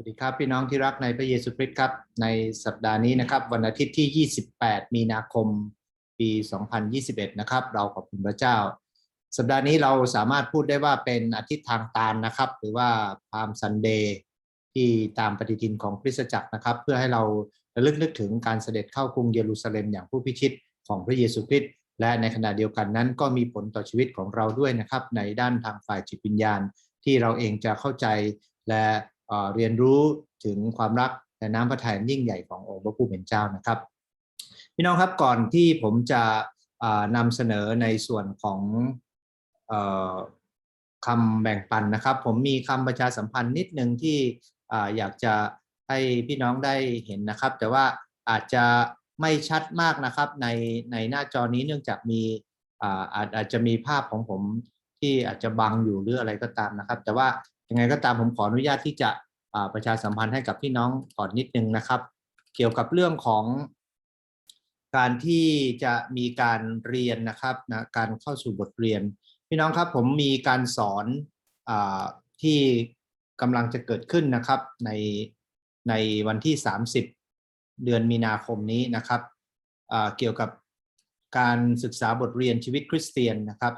สวัสดีครับ พี่น้องที่รักในพระเยซูคริสต์ครับ ในสัปดาห์นี้นะครับ วันอาทิตย์ที่ 28 มีนาคม ปี 2021 นะครับ เราขอบคุณพระเจ้า สัปดาห์นี้เราสามารถพูดได้ว่าเป็นอาทิตย์ทางตาลนะครับ หรือว่าพามซันเดย์ที่ตามปฏิทินของคริสตจักรนะครับ เพื่อให้เราระลึกนึกถึงการเสด็จเข้ากรุงเยรูซาเล็มอย่างผู้พิชิตของพระเยซูคริสต์และในขณะเดียวกันนั้นก็มีผลต่อชีวิตของเราด้วยนะครับ ในด้านทางฝ่ายจิตวิญญาณ ที่เราเองจะเข้าใจและ เรียนรู้ถึงความรักและน้ำพระทัยอันยิ่งใหญ่ขององค์พระผู้เป็นเจ้านะครับ พี่น้องครับก่อนที่ผมจะนำเสนอในส่วนของอคำแบ่งปันนะครับ ผมมีคำประชาสัมพันธ์นิดนึงที่ออยากจะให้พี่น้องได้เห็นนะครับ แต่ว่าอาจจะไม่ชัดมากนะครับในในหน้าจอนี้เนื่องจากมีอาอาจอาจจะมีภาพของผมที่อาจจะบังอยู่หรืออะไรก็ตามนะครับ แต่ว่า ยังไงก็ตามผมขออนุญาตที่จะประชาสัมพันธ์ให้กับพี่น้องก่อนนิดนึงนะครับ เกี่ยวกับเรื่องของการที่จะมีการเรียนนะครับนะการเข้าสู่บทเรียน พี่น้องครับผมมีการสอนอที่กำลังจะเกิดขึ้นนะครับในในวันที่ 30 เดือนมีนาคมนี้นะครับเกี่ยวกับการศึกษาบทเรียนชีวิตคริสเตียนนะครับ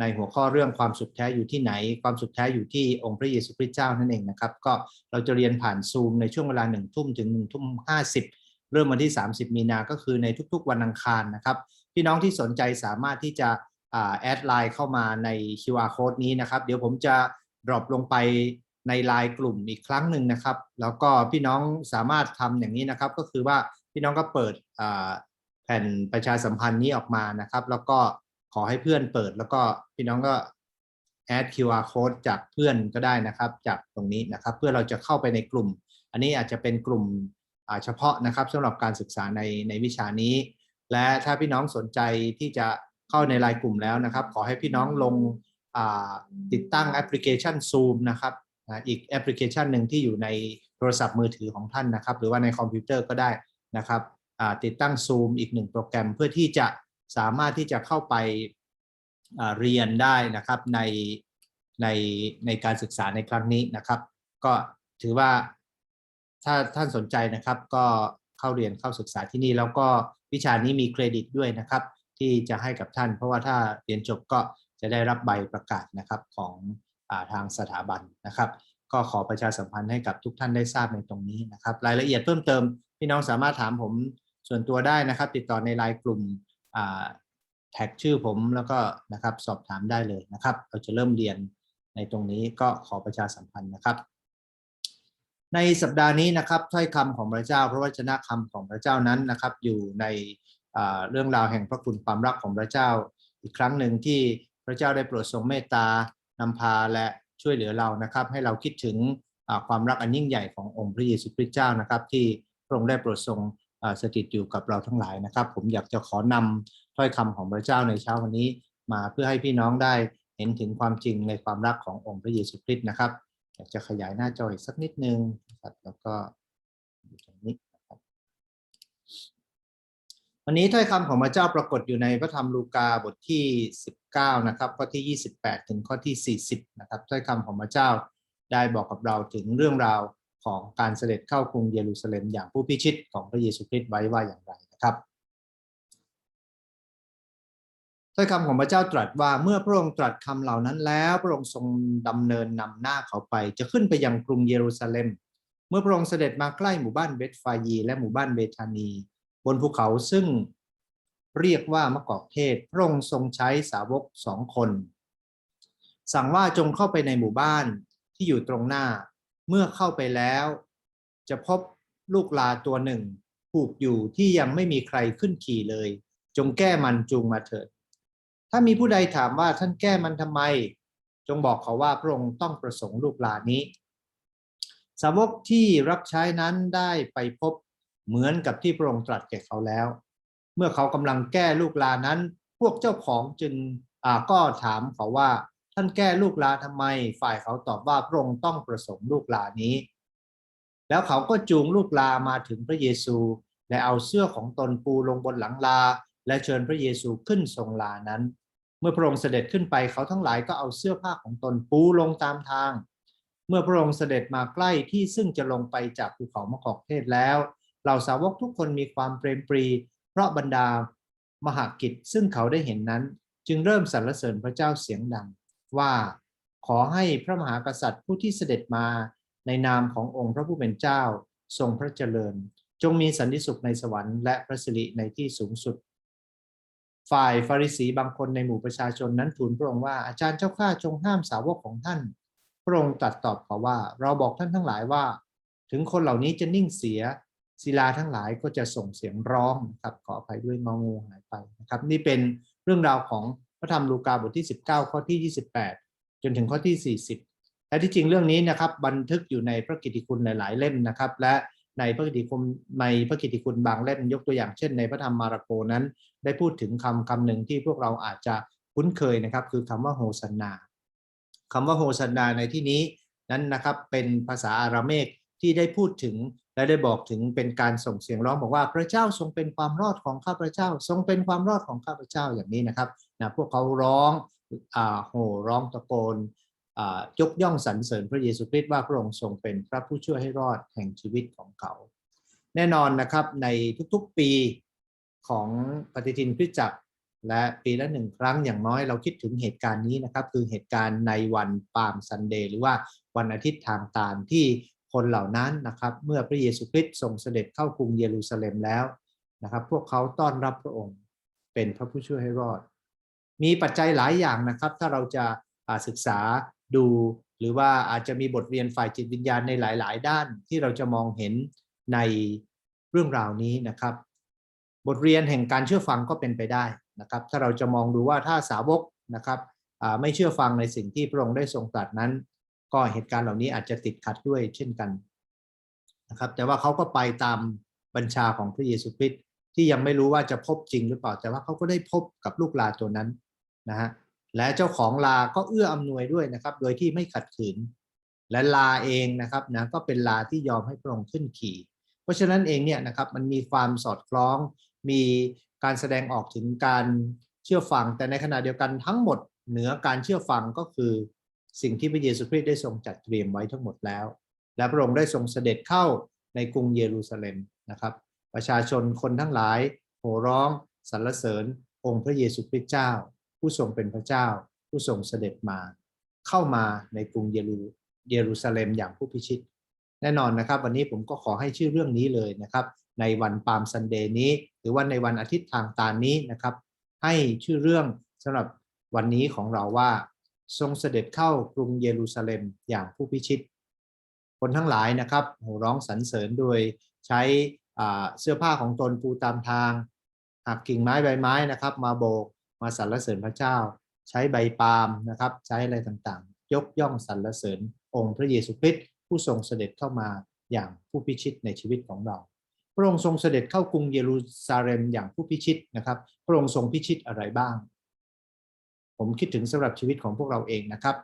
ในหัวข้อเรื่องความสุขแท้อยู่ที่ไหน ความสุขแท้อยู่ที่องค์พระเยซูคริสต์เจ้านั่นเองนะครับ ก็เราจะเรียนผ่านซูมในช่วงเวลาหนึ่งทุ่มถึงหนึ่งทุ่มห้าสิบเริ่มวันที่ 30 มีนา ก็คือในทุกๆ วันอังคารนะครับ พี่น้องที่สนใจสามารถที่จะแอดไลน์เข้ามาใน QR code นี้นะครับ เดี๋ยวผมจะ drop ลงไปในไลน์กลุ่มอีกครั้งหนึ่งนะครับ แล้วก็พี่น้องสามารถทำอย่างนี้นะครับ ก็คือว่าพี่น้องก็เปิดแผ่นประชาสัมพันธ์นี้ออกมานะครับ แล้วก็ อให้เพื่อนเปิด แล้วก็พี่น้องก็ add QR code จากเพื่อนก็ได้นะครับ จากตรงนี้นะครับ เพื่อเราจะเข้าไปในกลุ่ม อันนี้อาจจะเป็นกลุ่มเฉพาะนะครับสำหรับการศึกษาในในวิชานี้ และถ้าพี่น้องสนใจที่จะเข้าในไลน์กลุ่มแล้วนะครับ ขอให้พี่น้องลงติดตั้งแอปพลิเคชัน Zoom นะครับอีกแอปพลิเคชันหนึ่งที่อยู่ในโทรศัพท์มือถือของท่านนะครับ หรือว่าในคอมพิวเตอร์ก็ได้นะครับติดตั้ง Zoom อีกหนึ่งโปรแกรมเพื่อที่จะ สามารถที่จะเข้าไปเรียนได้นะครับในในในการศึกษาในครั้งนี้นะครับ ก็ถือว่าถ้าท่านสนใจนะครับก็เข้าเรียนเข้าศึกษาที่นี่ แล้วก็วิชานี้มีเครดิตด้วยนะครับ ที่จะให้กับท่าน เพราะว่าถ้าเรียนจบก็จะได้รับใบประกาศนะครับของอาทางสถาบันนะครับ ก็ขอประชาสัมพันธ์ให้กับทุกท่านได้ทราบในตรงนี้นะครับ รายละเอียดเพิ่มเติม พี่น้องสามารถถามผมส่วนตัวได้นะครับ ติดต่อในไลน์กลุ่ม แท็กชื่อผมแล้วก็นะครับสอบถามได้เลยนะครับ เราจะเริ่มเรียนในตรงนี้ก็ขอประชาสัมพันธ์นะครับ ในสัปดาห์นี้นะครับถ้อยคำของพระเจ้า พระวจนะคำของพระเจ้านั้นนะครับ อยู่ในเรื่องราวแห่งพระคุณความรักของพระเจ้า อีกครั้งหนึ่งที่พระเจ้าได้โปรดทรงเมตตานำพาและช่วยเหลือเรานะครับ ให้เราคิดถึงความรักอันยิ่งใหญ่ขององค์พระเยซูคริสต์เจ้านะครับ ที่พระองค์ได้โปรดทรง สถิตอยู่กับเราทั้งหลายนะครับ ผมอยากจะขอนำถ้อยคำของพระเจ้าในเช้าวันนี้มาเพื่อให้พี่น้องได้เห็นถึงความจริงในความรักขององค์พระเยซูคริสต์นะครับ อยากจะขยายหน้าจออีกสักนิดนึงครับแล้วก็อยู่ตรงนี้นะครับวันนี้ถ้อยคำของพระเจ้าปรากฏอยู่ในพระธรรมลูกาบทที่ 19 นะครับข้อที่ 28 ถึงข้อที่ 40 นะครับถ้อยคำของพระเจ้าได้บอกกับเราถึงเรื่องราว ของการเสด็จเข้ากรุงเยรูซาเล็มอย่างผู้พิชิตของพระเยซูคริสต์ไว้ว่าอย่างไรนะครับถ้อยคำของพระเจ้าตรัสว่าเมื่อพระองค์ตรัสคำเหล่านั้นแล้วพระองค์ทรงดำเนินนำหน้าเขาไป จะขึ้นไปยังกรุงเยรูซาเล็ม เมื่อพระองค์เสด็จมาใกล้หมู่บ้านเบธฟายีและหมู่บ้านเบธานี บนภูเขาซึ่งเรียกว่ามะกอกเทศ พระองค์ทรงใช้สาวกสองคน สั่งว่าจงเข้าไปในหมู่บ้านที่อยู่ตรงหน้า เมื่อเข้าไปแล้ว จะพบลูกลาตัวหนึ่ง ผูกอยู่ที่ยังไม่มีใครขึ้นขี่เลย จงแก้มันจูงมาเถิด ถ้ามีผู้ใดถามว่าท่านแก้มันทำไม จงบอกเขาว่าพระองค์ต้องประสงค์ลูกลานี้ สาวกที่รับใช้นั้นได้ไปพบเหมือนกับที่พระองค์ตรัสแก่เขาแล้ว เมื่อเขากำลังแก้ลูกลานั้น พวกเจ้าของจึงก็ถามเขาว่า ท่านแก้ลูกลาทำไม ฝ่ายเขาตอบว่าพระองค์ต้องประสงค์ลูกลานี้ แล้วเขาก็จูงลูกลามาถึงพระเยซู และเอาเสื้อของตนปูลงบนหลังลา และเชิญพระเยซูขึ้นทรงลานั้น เมื่อพระองค์เสด็จขึ้นไปเขาทั้งหลายก็เอาเสื้อผ้าของตนปูลงตามทาง เมื่อพระองค์เสด็จมาใกล้ที่ซึ่งจะลงไปจากภูเขามะกอกเทศแล้วเหล่าสาวกทุกคนมีความเปรมปรี เพราะบรรดามหากิจซึ่งเขาได้เห็นนั้น จึงเริ่มสรรเสริญพระเจ้าเสียงดัง ว่า ขอให้พระมหากษัตริย์ผู้ที่เสด็จมาในนามขององค์พระผู้เป็นเจ้า ทรงพระเจริญ จงมีสันติสุขในสวรรค์และพระสิริในที่สูงสุด ฝ่ายฟาริสีบางคนในหมู่ประชาชนนั้นทูลพระองค์ว่าอาจารย์เจ้าข้าจงห้ามสาวกของท่าน พระองค์ตรัสตอบเขาว่า เราบอกท่านทั้งหลายว่า ถึงคนเหล่านี้จะนิ่งเสียศิลาทั้งหลายก็จะส่งเสียงร้องครับขออภัยด้วยงองูหายไปนะครับ นี่เป็นเรื่องราวของ ระธรรมลูกาบทที่ 19 ข้อที่ 28 จนถึงข้อที่ 40 และที่จริงเรื่องนี้นะครับบันทึกอยู่ในพระกิติคุณหลาย ๆ เล่มนะครับ และในพระกิติคุณในพระกิตติคุณบางเล่มยกตัวอย่างเช่น ในพระธรรมมาระโกนั้น ได้พูดถึงคำคำหนึ่งที่พวกเราอาจจะคุ้นเคยนะครับ คือคำว่าโฮสันนาคำว่าโฮสันนาในที่นี้นั้นนะครับเป็นภาษาอาราเมกที่ได้พูดถึงและได้บอกถึงเป็นการส่งเสียงร้องบอกว่าพระเจ้าทรงเป็นความรอดของข้าพระเจ้า ทรงเป็นความรอดของข้าพระเจ้าอย่างนี้นะครับ นะพวกเขาร้องอโห่ร้องตะโกนยกย่องสรรเสริญพระเยซูคริสต์ว่าพระองค์ทรงเป็นพระผู้ช่วยให้รอดแห่งชีวิตของเขา แน่นอนนะครับในทุกๆปีของปฏิทินคริสตจักรและปีละหนึ่งครั้งอย่างน้อยเราคิดถึงเหตุการณ์นี้นะครับ คือเหตุการณ์ในวันปาล์มซันเดย์หรือว่าวันอาทิตย์ทางตาลที่คนเหล่านั้นนะครับ เมื่อพระเยซูคริสต์ทรงเสด็จเข้ากรุงเยรูซาเล็มแล้วนะครับ พวกเขาต้อนรับพระองค์เป็นพระผู้ช่วยให้รอด มีปัจจัยหลายอย่างนะครับ ถ้าเราจะศึกษาดู หรือว่าอาจจะมีบทเรียนฝ่ายจิตวิญญาณในหลาย ๆ ด้านที่เราจะมองเห็นในเรื่องราวนี้นะครับ บทเรียนแห่งการเชื่อฟังก็เป็นไปได้นะครับ ถ้าเราจะมองดูว่าถ้าสาวกนะครับไม่เชื่อฟังในสิ่งที่พระองค์ได้ทรงตรัสนั้น ก็เหตุการณ์เหล่านี้อาจจะติดขัดด้วยเช่นกันนะครับ แต่ว่าเขาก็ไปตามบัญชาของพระเยซูคริสต์ที่ยังไม่รู้ว่าจะพบจริงหรือเปล่า แต่ว่าเขาก็ได้พบกับลูกลาตัวนั้น นะฮะและเจ้าของลาก็เอื้ออำนวยด้วยนะครับ โดยที่ไม่ขัดขืน และลาเองนะครับนะก็เป็นลาที่ยอมให้พระองค์ขึ้นขี่ เพราะฉะนั้นเองเนี่ยนะครับมันมีความสอดคล้องมีการแสดงออกถึงการเชื่อฟัง แต่ในขณะเดียวกันทั้งหมดเหนือการเชื่อฟังก็คือสิ่งที่พระเยซูคริสต์ได้ทรงจัดเตรียมไว้ทั้งหมดแล้ว และพระองค์ได้ทรงเสด็จเข้าในกรุงเยรูซาเล็มนะครับ ประชาชนคนทั้งหลายโห่ร้องสรรเสริญองค์พระเยซูคริสต์เจ้า ผู้ทรงเป็นพระเจ้า ผู้ทรงเสด็จมา เข้ามาในกรุงเยรูเยรูซาเล็มอย่างผู้พิชิต แน่นอนนะครับ วันนี้ผมก็ขอให้ชื่อเรื่องนี้เลยนะครับ ในวันปาล์มซันเดย์นี้ หรือว่าในวันอาทิตย์ทางตานี้นะครับ ให้ชื่อเรื่องสำหรับวันนี้ของเราว่า ทรงเสด็จเข้ากรุงเยรูซาเล็มอย่างผู้พิชิต คนทั้งหลายนะครับโห่ร้องสรรเสริญโดยใช้เสื้อผ้าของตนปูตามทางหักกิ่งไม้ใบไม้นะครับ มาโบก มาสรรเสริญพระเจ้า ใช้ใบปาล์มนะครับ ใช้อะไรต่างๆ ยกย่องสรรเสริญองค์พระเยซูคริสต์ผู้ทรงเสด็จเข้ามาอย่างผู้พิชิตในชีวิตของเรา พระองค์ทรงเสด็จเข้ากรุงเยรูซาเล็มอย่างผู้พิชิตนะครับ พระองค์ทรงพิชิตอะไรบ้าง ผมคิดถึงสำหรับชีวิตของพวกเราเองนะครับ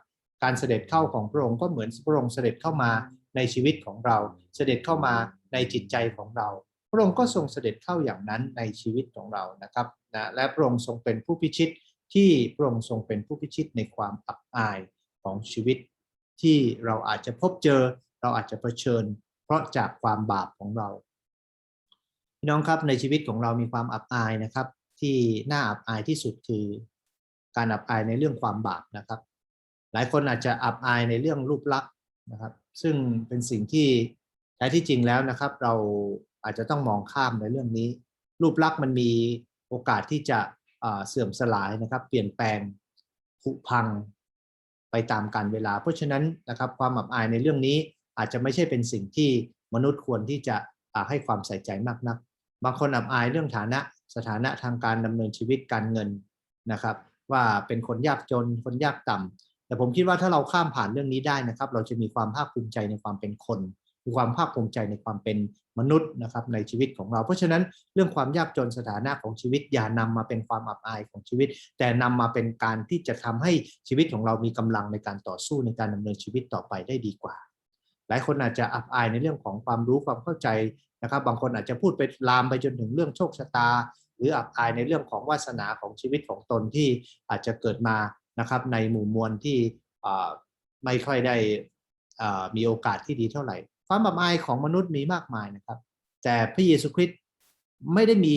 การเสด็จเข้าของพระองค์ก็เหมือนพระองค์เสด็จเข้ามาในชีวิตของเรา เสด็จเข้ามาในจิตใจของเรา พระองค์ก็ทรงเสด็จเข้าอย่างนั้นในชีวิตของเรานะครับ นะและพระองค์ทรงเป็นผู้พิชิตที่พระองค์ทรงเป็นผู้พิชิตในความอับอายของชีวิต ที่เราอาจจะพบเจอเราอาจจะเผชิญ เพราะจากความบาปของเราพี่น้องครับในชีวิตของเรามีความอับอายนะครับ ที่น่าอับอายที่สุดคือการอับอายในเรื่องความบาปนะครับ หลายคนอาจจะอับอายในเรื่องรูปลักษณ์นะครับ ซึ่งเป็นสิ่งที่แท้ที่จริงแล้วนะครับ เราอาจจะต้องมองข้ามในเรื่องนี้ รูปลักษณ์มันมี โอกาสที่จะเสื่อมสลายนะครับ เปลี่ยนแปลงผุพังไปตามกาลเวลา เพราะฉะนั้นนะครับความอับอายในเรื่องนี้อาจจะไม่ใช่เป็นสิ่งที่มนุษย์ควรที่จะให้ความใส่ใจมากนัก บางคนอับอายเรื่องฐานะสถานะทางการดำเนินชีวิตการเงินนะครับ ว่าเป็นคนยากจนคนยากต่ำแต่ผมคิดว่าถ้าเราข้ามผ่านเรื่องนี้ได้นะครับ เราจะมีความภาคภูมิใจในความเป็นคน มีความภาคภูมิใจในความเป็นมนุษย์นะครับในชีวิตของเรา เพราะฉะนั้นเรื่องความยากจนสถานะของชีวิต อย่านำมาเป็นความอับอายของชีวิต แต่นำมาเป็นการที่จะทำให้ชีวิตของเรามีกำลังในการต่อสู้ในการดำเนินชีวิตต่อไปได้ดีกว่า หลายคนอาจจะอับอายในเรื่องของความรู้ความเข้าใจนะครับ บางคนอาจจะพูดไปลามไปจนถึงเรื่องโชคชะตา หรืออับอายในเรื่องของวาสนาของชีวิตของตนที่อาจจะเกิดมานะครับในหมู่มวลที่ไม่ค่อยได้มีโอกาสที่ดีเท่าไหร่ ความอับอายของมนุษย์มีมากมายนะครับ แต่พระเยซูคริสต์ไม่ได้มี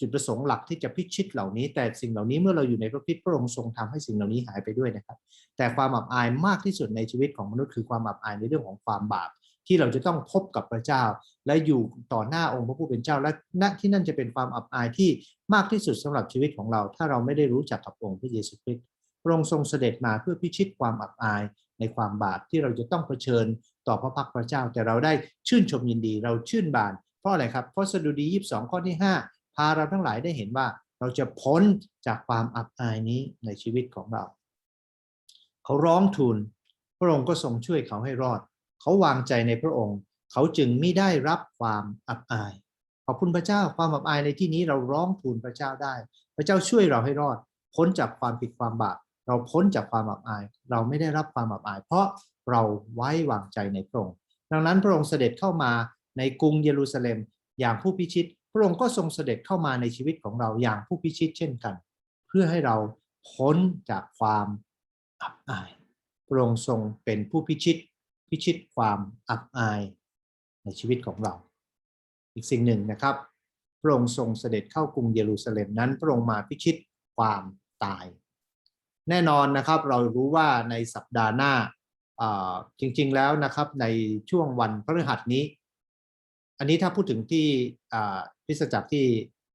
จุดประสงค์หลักที่จะพิชิตเหล่านี้ แต่สิ่งเหล่านี้เมื่อเราอยู่ในพระคริสต์พระองค์ทรงทำให้สิ่งเหล่านี้หายไปด้วยนะครับ แต่ความอับอายมากที่สุดในชีวิตของมนุษย์คือความอับอายในเรื่องของความบาปที่เราจะต้องพบกับพระเจ้า และอยู่ต่อหน้าองค์พระผู้เป็นเจ้า และณที่นั่นจะเป็นความอับอายที่มากที่สุดสำหรับชีวิตของเรา ถ้าเราไม่ได้รู้จักกับองค์พระเยซูคริสต์พระองค์ทรงเสด็จมาเพื่อพิชิตความอับอายในความบาปที่เราจะต้องเผชิญ ต่อพระพักตร์พระเจ้า แต่เราได้ชื่นชมยินดี เราชื่นบาน เพราะอะไรครับเพราะสดุดี 22 ข้อที่ 5 พาเราทั้งหลายได้เห็นว่าเราจะพ้นจากความอับอายนี้ในชีวิตของเรา เขาร้องทูลพระองค์ก็ทรงช่วยเขาให้รอด เขาวางใจในพระองค์ เขาจึงไม่ได้รับความอับอาย ขอบคุณพระเจ้าความอับอายในที่นี้เราร้องทูลพระเจ้าได้ พระเจ้าช่วยเราให้รอด พ้นจากความผิดความบาปเราพ้นจากความอับอาย เราไม่ได้รับความอับอาย เพราะ เราไว้วางใจในพระองค์ดังนั้นพระองค์เสด็จเข้ามาในกรุงเยรูซาเล็มอย่างผู้พิชิต พระองค์ก็ทรงเสด็จเข้ามาในชีวิตของเราอย่างผู้พิชิตเช่นกัน เพื่อให้เราพ้นจากความอับอาย พระองค์ทรงเป็นผู้พิชิต พิชิตความอับอายในชีวิตของเรา อีกสิ่งหนึ่งนะครับ พระองค์ทรงเสด็จเข้ากรุงเยรูซาเล็มนั้นพระองค์มาพิชิตความตาย แน่นอนนะครับเรารู้ว่าในสัปดาห์หน้า จริงๆแล้วนะครับในช่วงวันพฤหัสนี้ อันนี้ถ้าพูดถึงที่พิสจักรที่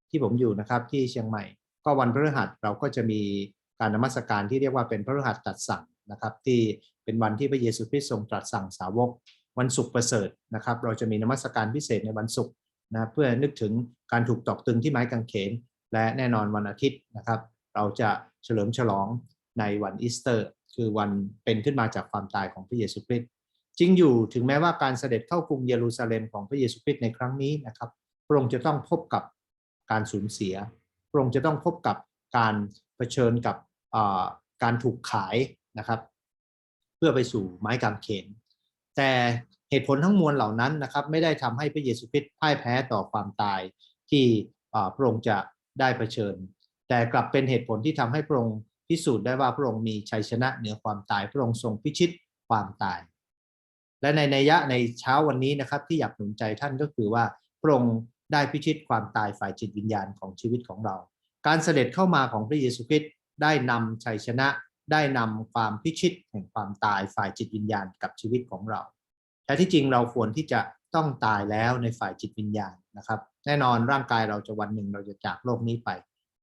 ที่ผมอยู่นะครับที่เชียงใหม่ ก็วันพฤหัสเราก็จะมีการนมัสการที่เรียกว่าเป็นพฤหัสตรัสสั่งนะครับที่เป็นวันที่พระเยซูคริสต์ทรงตรัสสั่งสาวก วันศุกร์ประเสริฐนะครับ เราจะมีนมัสการพิเศษในวันศุกร์นะเพื่อนึกถึงการถูกตอกตึงที่ไม้กางเขน และแน่นอนวันอาทิตย์นะครับ เราจะเฉลิมฉลองในวันอีสเตอร์ คือวันเป็นขึ้นมาจากความตายของพระเยซูคริสต์จริงอยู่ถึงแม้ว่าการเสด็จเข้ากรุงเยรูซาเล็มของพระเยซูคริสต์ในครั้งนี้นะครับพระองค์จะต้องพบกับการสูญเสียพระองค์จะต้องพบกับการเผชิญกับการถูกขายนะครับ เพื่อไปสู่ไม้กางเขน แต่เหตุผลทั้งมวลเหล่านั้นนะครับไม่ได้ทำให้พระเยซูคริสต์พ่ายแพ้ต่อความตายที่พระองค์จะได้เผชิญ แต่กลับเป็นเหตุผลที่ทำให้พระองค์ พิสูจน์ได้ว่าพระองค์มีชัยชนะเหนือความตาย พระองค์ทรงพิชิตความตาย และในนัยยะในเช้าวันนี้นะครับ ที่อยากหนุนใจท่านก็คือว่าพระองค์ได้พิชิตความตายฝ่ายจิตวิญญาณของชีวิตของเรา การเสด็จเข้ามาของพระเยซูคริสต์ได้นำชัยชนะได้นำความพิชิตแห่งความตายฝ่ายจิตวิญญาณกับชีวิตของเราแท้ที่จริงเราควรที่จะต้องตายแล้วในฝ่ายจิตวิญญาณนะครับ แน่นอนร่างกายเราจะวันหนึ่งเราจะจากโลกนี้ไป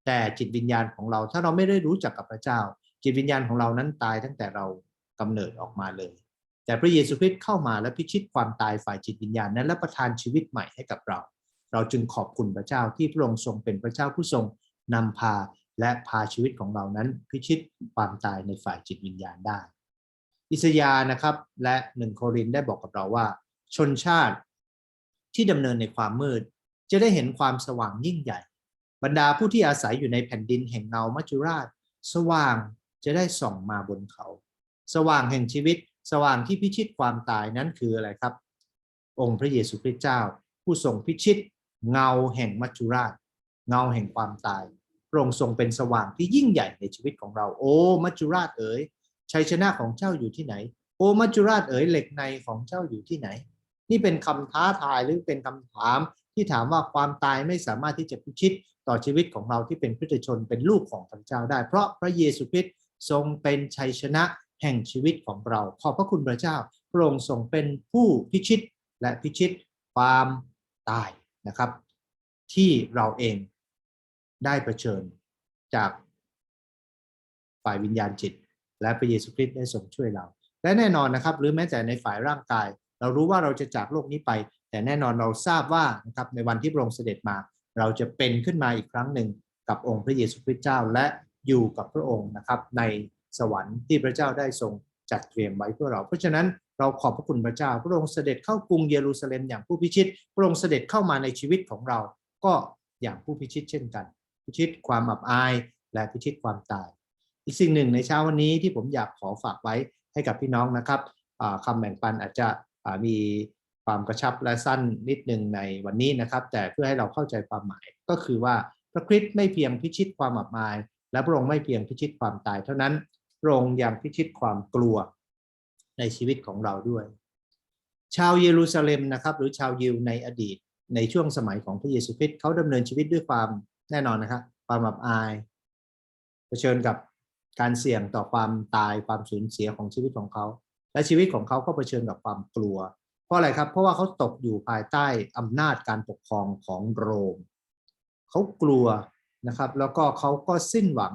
แต่จิตวิญญาณของเราถ้าเราไม่ได้รู้จักกับพระเจ้า จิตวิญญาณของเรานั้นตายตั้งแต่เรากำเนิดออกมาเลย แต่พระเยซูคริสต์เข้ามาและพิชิตความตายฝ่ายจิตวิญญาณนั้นและประทานชีวิตใหม่ให้กับเรา เราจึงขอบคุณพระเจ้าที่พระองค์ทรงเป็นพระเจ้าผู้ทรงนำพาและพาชีวิตของเรานั้นพิชิตความตายในฝ่ายจิตวิญญาณได้ อิสยาห์นะครับและหนึ่งโครินได้บอกกับเราว่า ชนชาติที่ดำเนินในความมืด จะได้เห็นความสว่างยิ่งใหญ่ บรรดาผู้ที่อาศัยอยู่ในแผ่นดินแห่งเงามัจจุราช สว่างจะได้ส่องมาบนเขา สว่างแห่งชีวิต สว่างที่พิชิตความตายนั้นคืออะไรครับ องค์พระเยซูคริสต์เจ้า ผู้ทรงพิชิต เงาแห่งมัจจุราช เงาแห่งความตายพระองค์ทรงเป็นสว่างที่ยิ่งใหญ่ในชีวิตของเรา โอ้ มัจจุราชเอ๋ยชัยชนะของเจ้าอยู่ที่ไหน โอ้ มัจจุราชเอ๋ยเหล็กในของเจ้าอยู่ที่ไหน นี่เป็นคำท้าทายหรือเป็นคำถามที่ถามว่าความตายไม่สามารถที่จะพิชิต ต่อชีวิตของเราที่เป็นพุทธชนเป็นลูกของพระเจ้าได้ เพราะพระเยซูคริสต์ทรงเป็นชัยชนะแห่งชีวิตของเรา ขอบพระคุณพระเจ้าพระองค์ทรงเป็นผู้พิชิตและพิชิตความตายนะครับ ที่เราเองได้เผชิญจากฝ่ายวิญญาณจิต และพระเยซูคริสต์ได้ทรงช่วยเรา และแน่นอนนะครับ หรือแม้แต่ในฝ่ายร่างกาย เรารู้ว่าเราจะจากโลกนี้ไป แต่แน่นอนเราทราบว่านะครับในวันที่พระองค์เสด็จมา เราจะเป็นขึ้นมาอีกครั้งหนึ่งกับองค์พระเยซูคริสต์เจ้าและอยู่กับพระองค์นะครับในสวรรค์ที่พระเจ้าได้ทรงจัดเตรียมไว้เพื่อเรา เพราะฉะนั้นเราขอบพระคุณพระเจ้า พระองค์เสด็จเข้ากรุงเยรูซาเล็มอย่างผู้พิชิต พระองค์เสด็จเข้ามาในชีวิตของเรา ก็อย่างผู้พิชิตเช่นกัน พิชิตความอับอายและพิชิตความตาย อีกสิ่งหนึ่งในเช้าวันนี้ที่ผมอยากขอฝากไว้ให้กับพี่น้องนะครับคำแบ่งปันอาจจะมี ความกระชับและสั้นนิดหนึ่งในวันนี้นะครับ แต่เพื่อให้เราเข้าใจความหมาย ก็คือว่าพระคริสต์ไม่เพียงพิชิตความอับอาย และพระองค์ไม่เพียงพิชิตความตาย เท่านั้นพระองค์ยังพิชิตความกลัวในชีวิตของเราด้วย ชาวเยรูซาเล็มนะครับ หรือชาวยิวในอดีต ในช่วงสมัยของพระเยซูคริสต์เขาดำเนินชีวิตด้วยความแน่นอนนะครับความอับอายเผชิญกับการเสี่ยงต่อความตายความสูญเสียของชีวิตของเขา และชีวิตของเขาก็เผชิญกับความกลัว ราะอะไรครับ เพราะว่าเขาตกอยู่ภายใต้อำนาจการปกครองของโรมเขากลัวนะครับแล้วก็เขาก็สิ้นหวัง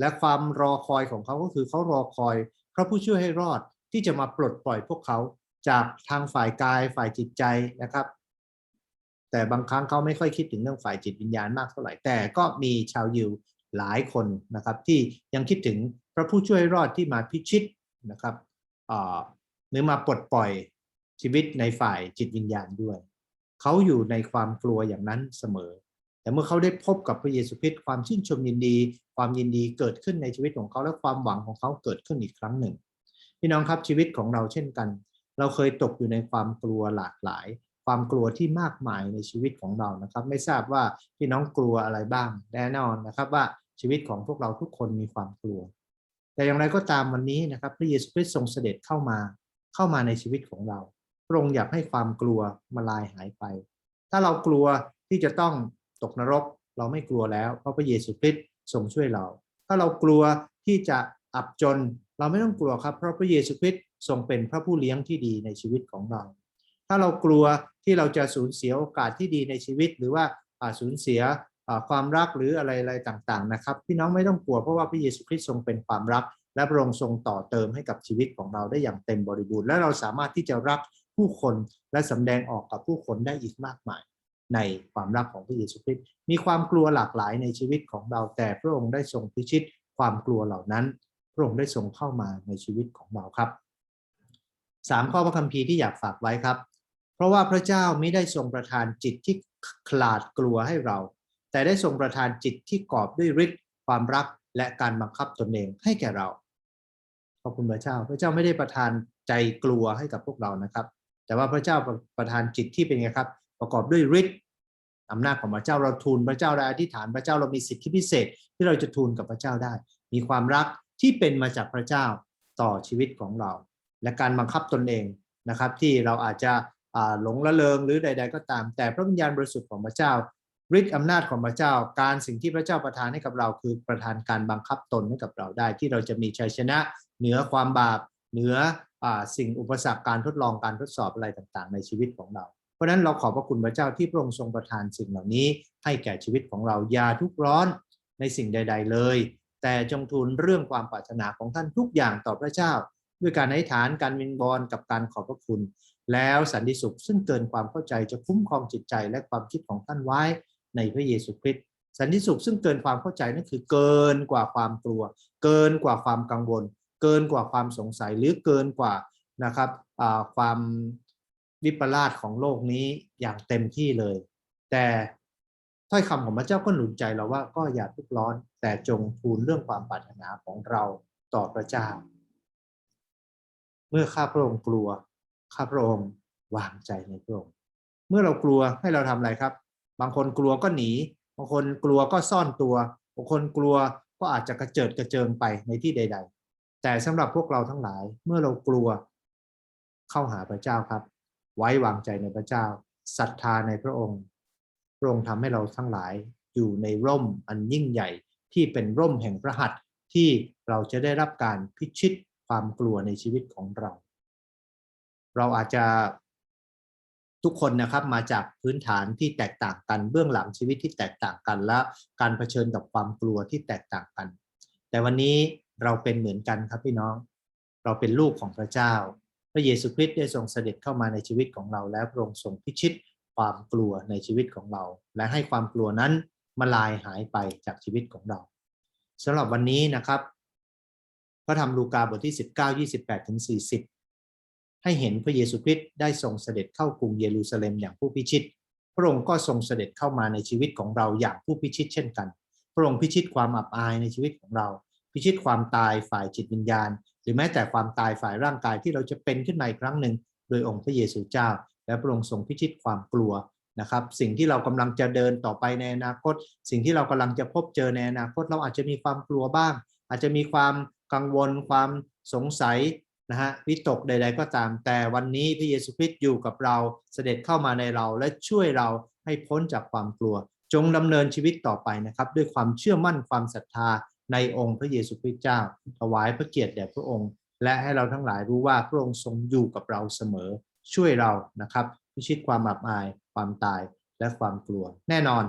และความรอคอยของเขาก็คือเขารอคอยพระผู้ช่วยให้รอดที่จะมาปลดปล่อยพวกเขาจากทางฝ่ายกายฝ่ายจิตใจนะครับ แต่บางครั้งเขาไม่ค่อยคิดถึงเรื่องฝ่ายจิตวิญญาณมากเท่าไหร่แต่ก็มีชาวยิวหลายคนนะครับ ที่ยังคิดถึงพระผู้ช่วยรอดที่มาพิชิตนะครับหรือมาปลดปล่อย ชีวิตในฝ่ายจิตวิญญาณด้วย เขาอยู่ในความกลัวอย่างนั้นเสมอ แต่เมื่อเขาได้พบกับพระเยซูคริสต์ความชื่นชมยินดี ความยินดีเกิดขึ้นในชีวิตของเขาและความหวังของเขาเกิดขึ้นอีกครั้งหนึ่ง พี่น้องครับชีวิตของเราเช่นกัน เราเคยตกอยู่ในความกลัวหลากหลาย ความกลัวที่มากมายในชีวิตของเรานะครับ ไม่ทราบว่าพี่น้องกลัวอะไรบ้างแน่นอนนะครับว่าชีวิตของพวกเราทุกคนมีความกลัว แต่อย่างไรก็ตามวันนี้นะครับ พระเยซูคริสต์ทรงเสด็จเข้ามาเข้ามาในชีวิตของเรา พระองค์อยากให้ความกลัวมาลายหายไป ถ้าเรากลัวที่จะต้องตกนรก เราไม่กลัวแล้ว เพราะพระเยซูคริสต์ทรงช่วยเรา ถ้าเรากลัวที่จะอับจน เราไม่ต้องกลัวครับ เพราะพระเยซูคริสต์ทรงเป็นพระผู้เลี้ยงที่ดีในชีวิตของเรา ถ้าเรากลัวที่เราจะสูญเสียโอกาสที่ดีในชีวิต หรือว่าสูญเสียความรักหรืออะไรอะไรต่าง ๆ นะครับ พี่น้องไม่ต้องกลัวเพราะว่าพระเยซูคริสต์ทรงเป็นความรักและพระองค์ทรงต่อเติมให้กับชีวิตของเราได้อย่างเต็มบริบูรณ์และเราสามารถที่จะรัก ผู้คนและสำแดงออกกับผู้คนได้อีกมากมาย ในความรักของพระเยซูคริสต์มีความกลัวหลากหลายในชีวิตของเราแต่พระองค์ได้ทรงพิชิตความกลัวเหล่านั้น พระองค์ได้ทรงเข้ามาในชีวิตของเราครับสามข้อพระคัมภีร์ที่อยากฝากไว้ครับ เพราะว่าพระเจ้าไม่ได้ทรงประทานจิตที่ขลาดกลัวให้เรา แต่ได้ทรงประทานจิตที่กอบด้วยฤทธิ์ความรักและการบังคับตนเองให้แก่เราขอบคุณพระเจ้า พระเจ้าไม่ได้ประทานใจกลัวให้กับพวกเรานะครับ แต่ว่าพระเจ้าประทานจิตที่เป็นไงครับ ประกอบด้วยฤทธิ์อำนาจของพระเจ้าเราทูลพระเจ้าได้อธิษฐานพระเจ้าเรามีสิทธิพิเศษที่เราจะทูลกับพระเจ้าได้ มีความรักที่เป็นมาจากพระเจ้าต่อชีวิตของเรา และการบังคับตนเองนะครับที่เราอาจจะหลงละเลงหรือใด ๆ ก็ตาม แต่พระวิญญาณบริสุทธิ์ของพระเจ้าฤทธิ์อำนาจของพระเจ้า การสิ่งที่พระเจ้าประทานให้กับเรา คือประทานการบังคับตนให้กับเราได้ ที่เราจะมีชัยชนะ เหนือความบาปเหนือ สิ่งอุปสรรคการทดลองการทดสอบอะไรต่างๆ ในชีวิตของเรา เพราะฉะนั้นเราขอบพระคุณพระเจ้าที่พระองค์ทรงประทานสิ่งเหล่านี้ ให้แก่ชีวิตของเราอย่าทุกร้อนในสิ่งใด ๆ เลย แต่จงทูลเรื่องความปรารถนาของท่านทุกอย่างต่อพระเจ้า ด้วยการอธิษฐานการวิงบอลกับการขอบพระคุณ แล้วสันติสุขซึ่งเกินความเข้าใจจะคุ้มครองจิตใจและความคิดของท่านไว้ในพระเยซูคริสต์สันติสุขซึ่งเกินความเข้าใจนั่นคือเกินกว่าความกลัว เกินกว่าความกังวล เกินกว่าความสงสัยหรือเกินกว่านะครับความวิปลาสของโลกนี้อย่างเต็มที่เลย แต่ถ้อยคำของพระเจ้าก็หนุนใจเราว่าก็อย่าทุกร้อน แต่จงทูลเรื่องความปรารถนาของเราต่อพระเจ้า เมื่อข้าพระองค์กลัวข้าพระองค์วางใจในพระองค์เมื่อเรากลัวให้เราทำอะไรครับ บางคนกลัวก็หนีบางคนกลัวก็ซ่อนตัวบางคนกลัวก็อาจจะกระเจิดกระเจิงไปในที่ใด ๆ แต่สำหรับพวกเราทั้งหลายเมื่อเรากลัวเข้าหาพระเจ้าครับ ไว้วางใจในพระเจ้าศรัทธาในพระองค์พระองค์ทำให้เราทั้งหลายอยู่ในร่มอันยิ่งใหญ่ที่เป็นร่มแห่งพระหัตถ์ที่เราจะได้รับการพิชิตความกลัวในชีวิตของเรา เราอาจจะทุกคนนะครับมาจากพื้นฐานที่แตกต่างกันเบื้องหลังชีวิตที่แตกต่างกันและการเผชิญกับความกลัวที่แตกต่างกัน แต่วันนี้ เราเป็นเหมือนกันครับพี่น้อง เราเป็นลูกของพระเจ้า พระเยซูคริสต์ได้ทรงเสด็จเข้ามาในชีวิตของเรา แล้วพระองค์ทรงพิชิตความกลัวในชีวิตของเรา และให้ความกลัวนั้นมาลายหายไปจากชีวิตของเราสำหรับวันนี้นะครับพระธรรมลูกาบทที่ 19 28ถึง40 ให้เห็นพระเยซูคริสต์ได้ทรงเสด็จเข้ากรุงเยรูซาเล็มอย่างผู้พิชิต พระองค์ก็ทรงเสด็จเข้ามาในชีวิตของเราอย่างผู้พิชิตเช่นกัน พระองค์พิชิตความอับอายในชีวิตของเรา พิชิตความตายฝ่ายจิตวิญญาณ หรือแม้แต่ความตายฝ่ายร่างกายที่เราจะเป็นขึ้นมาอีกครั้งหนึ่ง โดยองค์พระเยซูเจ้า และพระองค์ทรงพิชิตความกลัวนะครับ สิ่งที่เรากำลังจะเดินต่อไปในอนาคต สิ่งที่เรากำลังจะพบเจอในอนาคต เราอาจจะมีความกลัวบ้าง อาจจะมีความกังวล ความสงสัยนะฮะวิตกใด ๆ ก็ตาม แต่วันนี้พระเยซูคริสต์อยู่กับเราเสด็จเข้ามาในเราและช่วยเราให้พ้นจากความกลัว จงดำเนินชีวิตต่อไปนะครับ ด้วยความเชื่อมั่นความศรัทธา ในองค์พระเยซูคริสต์เจ้า ถวายพระเกียรติแด่พระองค์ และให้เราทั้งหลายรู้ว่าพระองค์ทรงอยู่กับเราเสมอ ช่วยเรานะครับพิชิตความอับอาย ความตายและความกลัว แน่นอน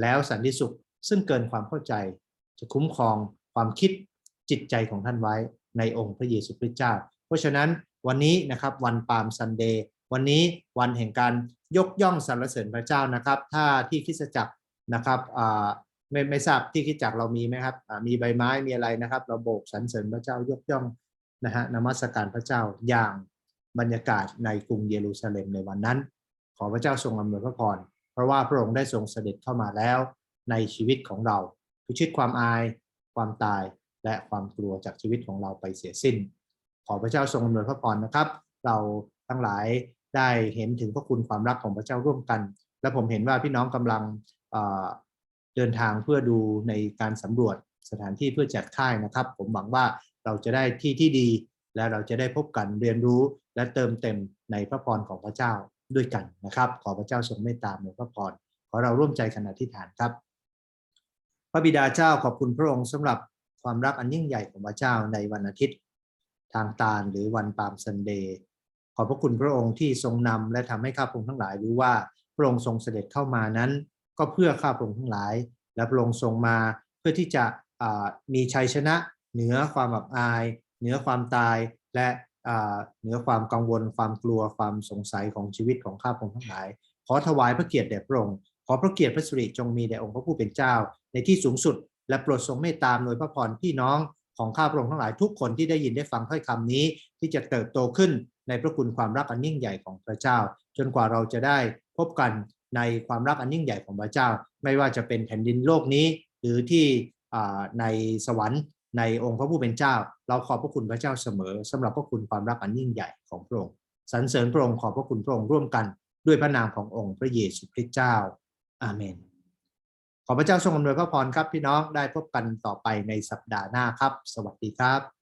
แล้วสันติสุขซึ่งเกินความเข้าใจ จะคุ้มครองความคิดจิตใจของท่านไว้ในองค์พระเยซูคริสต์เจ้า เพราะฉะนั้นวันนี้นะครับวันปาล์มซันเดย์วันนี้วันแห่งการยกย่องสรรเสริญพระเจ้านะครับ ถ้าที่คริสตจักรนะครับ ไม่ไม่ทราบที่คริสตจักเรามีไหมครับมีใบไม้มีอะไรนะครับ เราโบกสรรเสริญพระเจ้ายกย่องนะฮะนมัสการพระเจ้าอย่างบรรยากาศในกรุงเยรูซาเล็มในวันนั้น ขอพระเจ้าทรงอำนวยพระพรเพราะว่าพระองค์ได้ทรงเสด็จเข้ามาแล้วในชีวิตของเราพิชิตความอาย ความตายและความกลัวจากชีวิตของเราไปเสียสิ้น ขอพระเจ้าทรงอำนวยพระพรนะครับ เราทั้งหลายได้เห็นถึงพระคุณความรักของพระเจ้าร่วมกัน และผมเห็นว่าพี่น้องกำลัง เดินทางเพื่อดูในการสำรวจสถานที่เพื่อจัดค่ายนะครับ ผมหวังว่าเราจะได้ที่ที่ดี และเราจะได้พบกันเรียนรู้และเติมเต็มในพระพรของพระเจ้าด้วยกันนะครับ ขอพระเจ้าทรงเมตตาในพระพรขอเราร่วมใจกันอธิษฐานครับ พระบิดาเจ้าขอบคุณพระองค์สำหรับความรักอันยิ่งใหญ่ของพระเจ้าในวันอาทิตย์ ทางตาลหรือวันปาล์มซันเดย์ขอบพระคุณพระองค์ที่ทรงนำและทำให้ข้าพงทั้งหลายรู้ว่าพระองค์ทรงเสด็จเข้ามานั้น ก็เพื่อข้าพระองค์ทั้งหลาย และพระองค์ทรงมาเพื่อที่จะมีชัยชนะ เหนือความอับอาย เหนือความตายและเหนือความกังวล ความกลัวความสงสัยของชีวิตของข้าพระองค์ทั้งหลาย ขอถวายพระเกียรติแด่พระองค์ขอพระเกียรติพระสิริจงมีแด่องค์พระผู้เป็นเจ้า ในที่สูงสุด และโปรดทรงเมตตามโดยพระพรพี่น้องของข้าพระองค์ทั้งหลายทุกคนที่ได้ยินได้ฟังถ้อยคำนี้ ที่จะเติบโตขึ้นในพระคุณความรักอันยิ่งใหญ่ของพระเจ้า จนกว่าเราจะได้พบกัน ในความรักอันยิ่งใหญ่ของพระเจ้า ไม่ว่าจะเป็นแผ่นดินโลกนี้ หรือที่ในสวรรค์ในองค์พระผู้เป็นเจ้า เราขอบพระคุณพระเจ้าเสมอสำหรับพระคุณความรักอันยิ่งใหญ่ของพระองค์สรรเสริญพระองค์ขอบพระคุณพระองค์ร่วมกันด้วยพระนามขององค์พระเยซูคริสต์เจ้า อาเมน ขอพระเจ้าทรงอำนวยพระพรครับพี่น้องได้พบกันต่อไปในสัปดาห์หน้าครับ สวัสดีครับ